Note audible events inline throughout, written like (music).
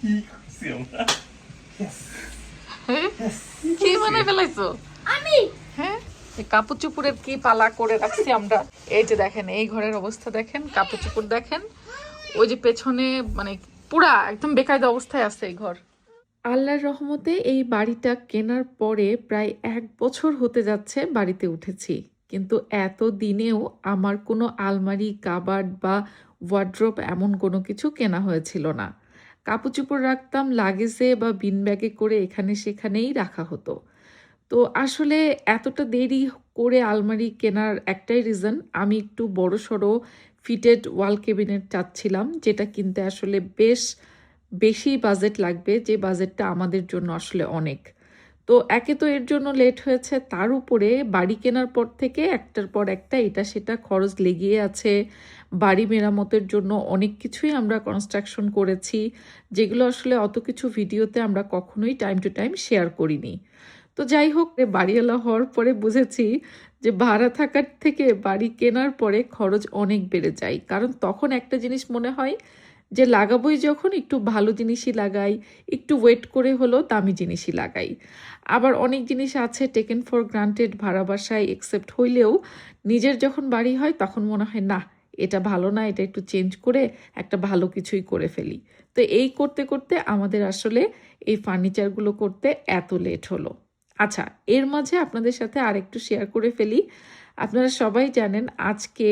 কি করছি আমরা কি বানাই ফেলাইছো? আমি। হ্যাঁ? এই কাপড় চুপুরের কি পালা করে রাখছি আমরা? এই যে দেখেন এই ঘরের অবস্থা দেখেন কাপড় চুপুর দেখেন। ওই যে পেছনে মানে পুরা একদম বেকায়দা অবস্থায় আছে এই ঘর। আল্লাহর রহমতে এই বাড়িটা কেনার পরে প্রায় এক বছর হতে যাচ্ছে বাড়িতে উঠেছি। কিন্তু এত দিনেও আমার কোনো আলমারি কাবার্ড বা ওয়ার্ড্রোপ এমন কোনো কিছু কেনা হয়েছিল না। কাপড় চোপড় রাখতাম, লাগেজে বা বিন ব্যাগে করে এখানে সেখানেই রাখা হতো। তো আসলে এতটা দেরি করে আলমারি কেনার একটাই রিজন আমি একটু বড় সড়ো ফিটেড ওয়াল কেবিনেট চাচ্ছিলাম, যেটা কিনতে আসলে বেশ বেশি বাজেট লাগবে, যে বাজেটটা আমাদের জন্য আসলে অনেক। তো একে তো এর জন্য লেট হয়েছে, তার উপরে বাড়ি কেনার পর থেকে একটার পর একটা এটা সেটা খরচ লেগিয়ে আছে বাড়ি মেরামতের জন্য অনেক কিছুই আমরা কনস্ট্রাকশন করেছি, যেগুলো আসলে অত কিছু ভিডিওতে আমরা কখনোই টাইম টু টাইম শেয়ার করিনি। তো যাই হোক বাড়িওয়ালা হওয়ার পরে বুঝেছি যে ভাড়া থাকার থেকে বাড়ি কেনার পরে খরচ অনেক বেড়ে যায়। কারণ তখন একটা জিনিস মনে হয় যে লাগাবোই যখন একটু ভালো জিনিসই লাগাই, একটু ওয়েট করে হলেও দামি জিনিসই লাগাই। আবার অনেক জিনিস আছে টেকেন ফর গ্রান্টেড ভাড়া বাসায় একসেপ্ট হইলেও নিজের যখন বাড়ি হয় তখন মনে হয় না এটা ভালো না, এটা একটু চেঞ্জ করে একটা ভালো কিছুই করে ফেলি। তো এই করতে করতে আমাদের আসলে এই ফার্নিচারগুলো করতে এত লেট হলো। আচ্ছা এর মাঝে আপনাদের সাথে আরেকটু শেয়ার করে ফেলি। আপনারা সবাই জানেন আজকে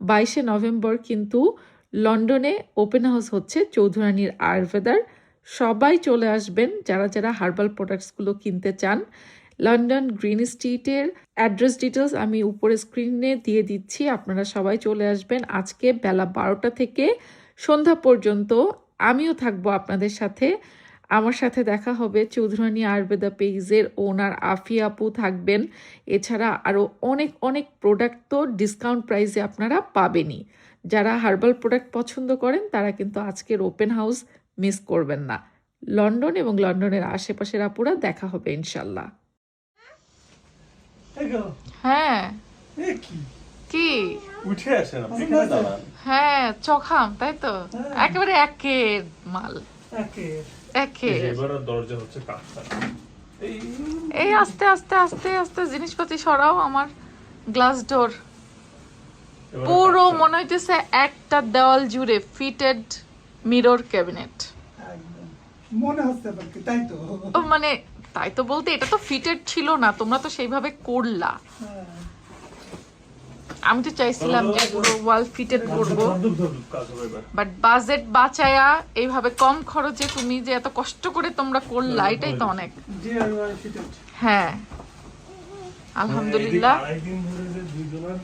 বাইশে নভেম্বর কিন্তু লন্ডনে ওপেন হাউস হচ্ছে চৌধুরানীর আয়ুর্বেদার। সবাই চলে আসবেন যারা যারা হার্বাল প্রোডাক্টসগুলো কিনতে চান। লন্ডন গ্রিন স্ট্রিটের অ্যাড্রেস ডিটেলস আমি উপরে স্ক্রিনে দিয়ে দিচ্ছি। আপনারা সবাই চলে আসবেন আজকে বেলা বারোটা থেকে সন্ধ্যা পর্যন্ত। আমিও থাকব আপনাদের সাথে। আমার সাথে দেখা হবে চৌধুরানী আয়ুর্বেদা পেজের ওনার আফি আপু থাকবেন। এছাড়া আরও অনেক অনেক প্রোডাক্ট তো ডিসকাউন্ট প্রাইসে আপনারা পাবেনই। যারা হার্বাল প্রোডাক্ট পছন্দ করেন, তারা কিন্তু আজকের ওপেন হাউস মিস করবেন না। লন্ডন এবং লন্ডনের আশেপাশের আপুরা দেখা হবে ইনশাল্লাহ। হ্যাঁ। কি? কি? উঠে আসেন আপনি এখানে দাঁড়ান। হ্যাঁ চখাম তাই তো? একেবারে একের মাল। একের। এবার দরজা হচ্ছে কাঁচা এই আস্তে আস্তে আস্তে আস্তে জিনিসপাতি সরাও আমার গ্লাস ডোর। পুরো মনে হইতেছে একটা দেওয়াল জুড়ে ফিটেড মিরর ক্যাবিনেট। মনে হচ্ছে আবার তাই তো? ও মানে তাই তো বলতে এটা তো ফিটেড ছিল না তোমরা তো সেইভাবে করলা। হ্যাঁ। আমি তো চাইছিলাম যে পুরো ওয়াল ফিটেড করব এবার। বাট বাজেট বাঁচায়া এইভাবে কম খরচে তুমি যে এত কষ্ট করে তোমরা করলা এটাই তো অনেক। হ্যাঁ। আলহামদুলিল্লাহ। মানে আড়াই দিন ধরে যে দুইজনের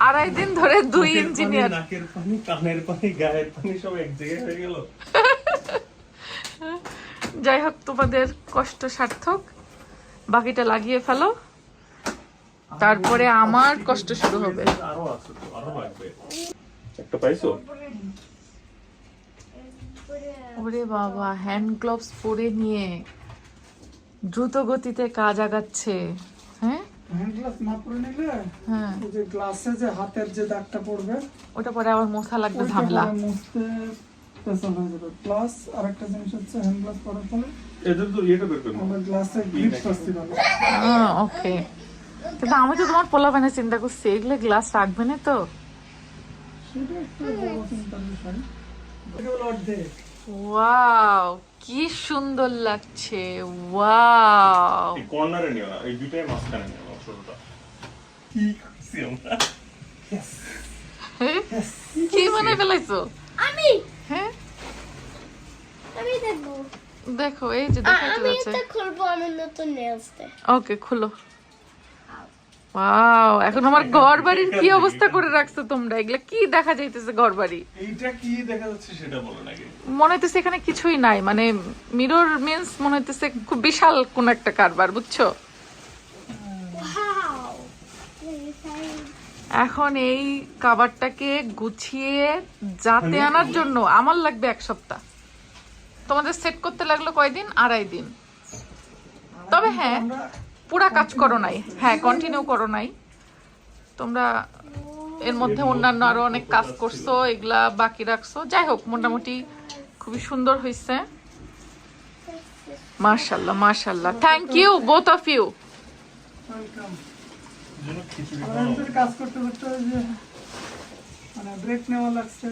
আড়াই দিন ধরে দুই ইঞ্জিনিয়ার নাকের পানি কানের পানি গায়ের পানি সব এক জায়গায় হয়ে গেল। (laughs) যাই হোক তোমাদের কষ্ট সার্থক। বাকিটা লাগিয়ে ফেলো। তারপরে আমার কষ্ট শুরু হবে। আরও আছে তো আরও লাগবে একটা পাইছো? ওরে বাবা হ্যান্ড গ্লোভস পরে নিয়ে দ্রুত গতিতে কাজ আগাচ্ছে। হ্যাঁ? হ্যান্ড গ্লাস না পরে নিলে হ্যাঁ। যে গ্লাসে যে হাতের যে দাগটা পড়বে ওটা পরে আবার মোছা লাগবে ঝামেলা। মুছতে পেছন হয়ে যাবে। প্লাস আরেকটা জিনিস হচ্ছে হ্যান্ড গ্লাস পরার ফলে এদের তো ইয়েটা বের করব। আমার গ্লাসে ওকে কিন্তু আমি তো তোমার পোলা বানে চিন্তা করছি এগুলো গ্লাস রাখবে না তো? সেটা একটু বড় চিন্তার বিষয়। এটা হলো অর্ধেক ওয়াও কি সুন্দর লাগছে। ওয়াও এই কর্নারে নিও না এই মাঝখানে নিও না ছোটটা। কি করছি আমরা? (laughs) কি মনে ফেলাইছো? আমি? হ্যাঁ। আমি দেখব। দেখো এই যে আ- দেখাইতে আমি এটা খুলবো আমার নতুন নেলস ওকে খুলো। ওয়াও এখন আমার ঘর বাড়ির কি অবস্থা করে রাখছো তোমরা? এগুলা কি দেখা যাইতেছে ঘর বাড়ি এইটা কি দেখা যাচ্ছে সেটা বলো নাকি মনে হইতেছে এখানে কিছুই নাই মানে মিরর মিন্স মনে হইতেছে খুব বিশাল কোন একটা কারবার বুঝছ ওয়াও এখন এই কাবারটাকে গুছিয়ে যাতে আনার জন্য আমার লাগবে এক সপ্তাহ। তোমাদের সেট করতে লাগল কয়দিন? আড়াই দিন। তবে হ্যাঁ পুরা কাজ করো নাই। হ্যাঁ কন্টিনিউ করো নাই। তোমরা এর মধ্যে অন্যান্য আরও অনেক কাজ করছ এগুলা বাকি রাখছো। যাই হোক মোটামুটি খুবই সুন্দর হয়েছে মাশাল্লাহ মাশাল্লাহ thank you both of you কাজ করতে করতে যে মানে ব্রেক নেওয়া লাগছে।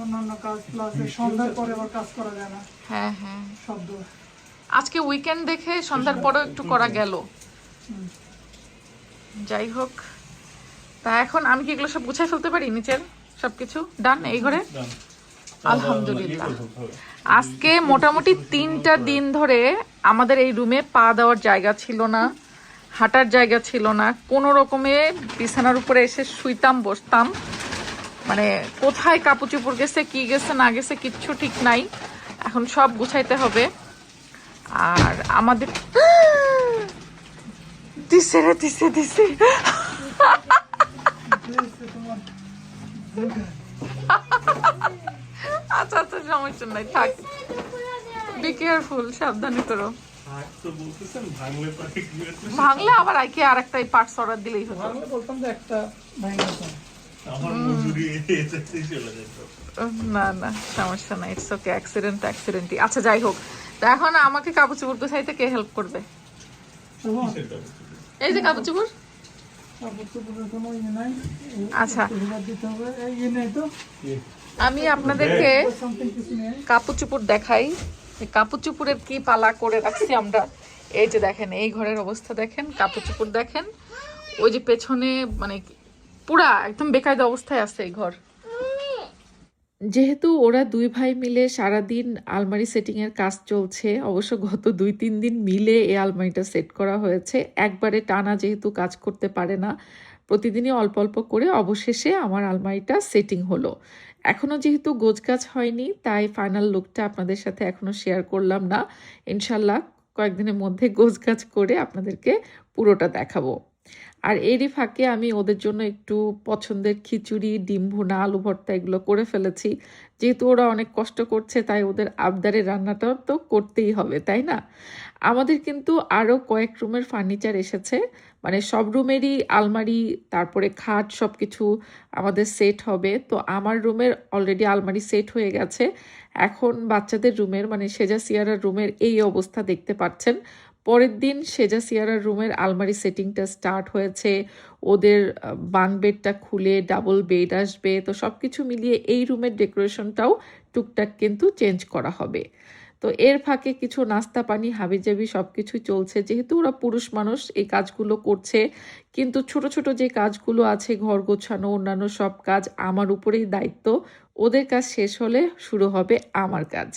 অন্যান্য কাজ প্লাস সন্ধ্যার পরে আবার কাজ করা যায় না। হ্যাঁ হ্যাঁ। শব্দ আজকে উইকেন্ড দেখে সন্ধ্যার পরেও একটু করা গেল। যাই হোক তা এখন আমি কি এগুলো সব গুছাই ফেলতে পারি নিচের সবকিছু? ডান এই ঘরে? ডান। আলহামদুলিল্লাহ। আজকে মোটামুটি তিনটা দিন ধরে আমাদের এই রুমে পা দেওয়ার জায়গা ছিল না। হাঁটার জায়গা ছিল না। কোনো রকমে বিছানার উপরে এসে শুইতাম, বসতাম। মানে কোথায় কাপড় চোপড় গেছে, কি গেছে, না গেছে, কিচ্ছু ঠিক নাই। এখন সব গুছাইতে হবে। আর আমাদের (gasps) দিছে রে, দিছে দিছে। আচ্ছা আচ্ছা সমস্যা নাই, থাক। বি কেয়ারফুল সাবধানে করো। হাত তো বলতেছেন ভাঙলে পরে কি হয়েছে? আবার আইকে আর একটা পার্টস অর্ডার দিলেই হতো। ভাঙলে বলতাম যে একটা ভাঙা আমার মজুরি এসেছে চলে যেত। না না সমস্যা নাই ইটস ওকে অ্যাক্সিডেন্ট অ্যাক্সিডেন্টই আচ্ছা যাই হোক তো এখন আমাকে কাপড় চোপড় গোছাইতে কে হেল্প করবে? এই যে কাপড় চোপড় ইয়ে আচ্ছা। একটু হিসাব দিতে হবে। এই ইয়ে নেই তো। আমি আপনাদেরকে কাপড় চোপড় দেখাই। কাপড় চোপড়ের কি পালা করে রাখছি আমরা? এই যে দেখেন, এই ঘরের অবস্থা দেখেন, কাপড় চোপড় দেখেন। ওই যে পেছনে মানে পুরা একদম বেকায়দা অবস্থায় আছে এই ঘর। যেহেতু ওরা দুই ভাই মিলে সারাদিন আলমারি সেটিংয়ের কাজ চলছে, অবশ্য গত দুই, তিন দিন মিলে এই আলমারিটা সেট করা হয়েছে। একবারে টানা যেহেতু কাজ করতে পারে না, প্রতিদিনই অল্প অল্প করে অবশেষে আমার আলমারিটা সেটিং হলো। এখনও যেহেতু গোছগাছ হয়নি, তাই ফাইনাল লুকটা আপনাদের সাথে এখনও শেয়ার করলাম না। ইনশাল্লাহ কয়েকদিনের মধ্যে গোছগাছ করে আপনাদেরকে পুরোটা দেখাবো। আর এরই ফাঁকে আমি ওদের জন্য একটু পছন্দের খিচুড়ি, ডিম ভুনা, আলু ভর্তা এগুলো করে ফেলেছি। যেহেতু ওরা অনেক কষ্ট করছে, তাই ওদের আবদারের রান্নাটাও তো করতেই হবে, তাই না? আমাদের কিন্তু আরও কয়েক রুমের ফার্নিচার এসেছে। মানে সব রুমেরই আলমারি, তারপরে খাট সব কিছু আমাদের সেট হবে। তো আমার রুমের অলরেডি আলমারি সেট হয়ে গেছে। এখন বাচ্চাদের রুমের মানে সেজা সিয়ারার রুমের এই অবস্থা দেখতে পাচ্ছেন। পরের দিন সেজা সিয়ারার রুমের আলমারি সেটিংটা স্টার্ট হয়েছে। ওদের বান বেডটা খুলে ডাবল বেড আসবে। তো সব কিছু মিলিয়ে এই রুমের ডেকোরেশনটাও টুকটাক কিন্তু চেঞ্জ করা হবে। তো এর ফাঁকে কিছু নাস্তা, পানি, হাবিজাবি সব কিছুই চলছে। যেহেতু ওরা পুরুষ মানুষ, এই কাজগুলো করছে। কিন্তু ছোট ছোট যে কাজগুলো আছে, ঘর গোছানো, অন্যান্য সব কাজ, আমার উপরেই দায়িত্ব। ওদের কাজ শেষ হলে শুরু হবে আমার কাজ।